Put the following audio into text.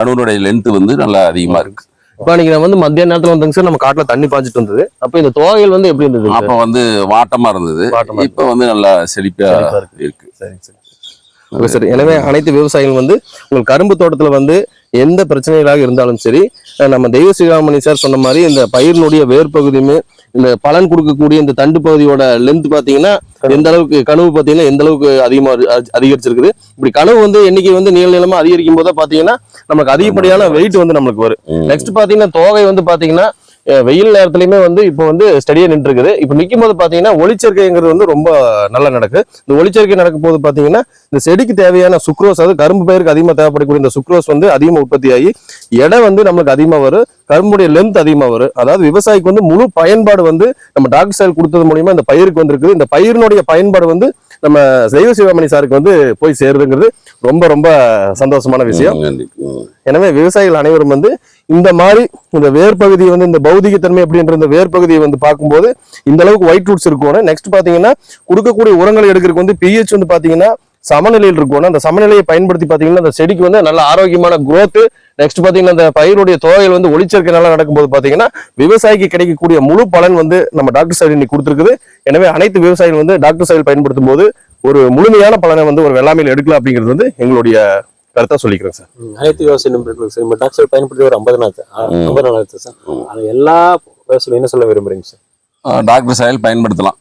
கணுனுடைய length வந்து நல்லா அதிகமா இருக்கு. இப்போ நீங்க வந்து மத்திய நேரத்துல வந்தங்க சார் நம்ம காட்டுல தண்ணி பாய்ச்சிட்டு வந்தது அப்ப இந்த தோகைகள் வந்து எப்படி இருந்தது? அப்ப வந்து வாட்டமா இருந்தது. இப்ப வந்து நல்லா செழிப்பா இருக்கு. இருக்கு. சரி சரி. Okay sir. எனவே அனைத்து விவசாயிகள் வந்து உங்கள் கரும்பு தோட்டத்துல வந்து எந்த பிரச்சனைகளாக இருந்தாலும் சரி நம்ம தெய்வ ஸ்ரீராமணி சார் சொன்ன மாதிரி இந்த பயிரினுடைய வேர் பகுதியுமே இந்த பலன் கொடுக்கக்கூடிய இந்த தண்டு பகுதியோட லென்த் பாத்தீங்கன்னா எந்த அளவுக்கு கனவு பாத்தீங்கன்னா எந்த அளவுக்கு அதிகமா அதிகரிச்சிருக்குது. இப்படி கனவு வந்து எண்ணிக்கை வந்து நீள நீளமா அதிகரிக்கும் போது பாத்தீங்கன்னா நமக்கு அதிகப்படியான வெயிட் வந்து நம்மளுக்கு வரும். நெக்ஸ்ட் பாத்தீங்கன்னா தோகை வந்து பாத்தீங்கன்னா வெயில் நேரத்துலயுமே வந்து இப்போ வந்து ஸ்டடியா நின்று இருக்குது இப்போ நிற்கும் போது பாத்தீங்கன்னா ஒளிச்சேர்க்கைங்கிறது வந்து ரொம்ப நல்லா நடக்கு. இந்த ஒளிச்சேர்க்கை நடக்கும் போது பாத்தீங்கன்னா இந்த செடிக்கு தேவையான சுக்ரோஸ் அதாவது கரும்பு பயிருக்கு அதிகமா தேவைப்படக்கூடிய இந்த சுக்ரோஸ் வந்து அதிகமா உற்பத்தி ஆகி எடை வந்து நம்மளுக்கு அதிகமா வரும் கரும்புடைய லென்த் அதிகமா வரும். அதாவது விவசாயிக்கு வந்து முழு பயன்பாடு வந்து நம்ம டாக்டர் சைல் கொடுத்தது மூலியமா இந்த பயிருக்கு வந்திருக்குது. இந்த பயிரினுடைய பயன்பாடு வந்து நம்ம தெய்வ சிவமணி சாருக்கு வந்து போய் சேருதுங்கிறது ரொம்ப ரொம்ப சந்தோஷமான விஷயம். எனவே விவசாயிகள் அனைவரும் வந்து இந்த மாதிரி இந்த வேர்பகுதியை வந்து இந்த பௌதிகத்தன்மை அப்படின்ற இந்த வேர் பகுதியை வந்து பார்க்கும்போது இந்த அளவுக்கு ஒயிட் ரூட்ஸ் இருக்கணும் நெக்ஸ்ட் பாத்தீங்கன்னா கொடுக்கக்கூடிய உரங்களை எடுக்கிறதுக்கு வந்து பிஹெச் வந்து பாத்தீங்கன்னா சமநிலையில் இருக்கணும் அந்த சமநிலையை பயன்படுத்தி பாத்தீங்கன்னா அந்த செடிக்கு வந்து நல்ல ஆரோக்கியமான குரோத்து நெக்ஸ்ட் பாத்தீங்கன்னா அந்த பயிருடைய தொகைகள் வந்து ஒளிச்சேர்க்கை நடக்கும்போது பாத்தீங்கன்னா விவசாயிக்கு கிடைக்கக்கூடிய முழு பலன் வந்து நம்ம டாக்டர் சைடு இன்னைக்கு கொடுத்துருக்குது. எனவே அனைத்து விவசாயிகள் வந்து டாக்டர் சைடு பயன்படுத்தும் போது ஒரு முழுமையான பலனை வந்து ஒரு வெள்ளாமையில் எடுக்கலாம் அப்படிங்கிறது வந்து எங்களுடைய கருத்தா சொல்லிக்கிறேன் சார் அனைத்து விவசாய நண்பர்களுக்கு சார் நம்ம டாக்டர் பயன்படுத்தி ஒரு ஐம்பது நாள். ஐம்பது நாள் ஆச்சு சார். அது எல்லா விவசாயிகளும் என்ன சொல்ல விரும்புறீங்க சார் டாக்டர் சாயல் பயன்படுத்தலாம்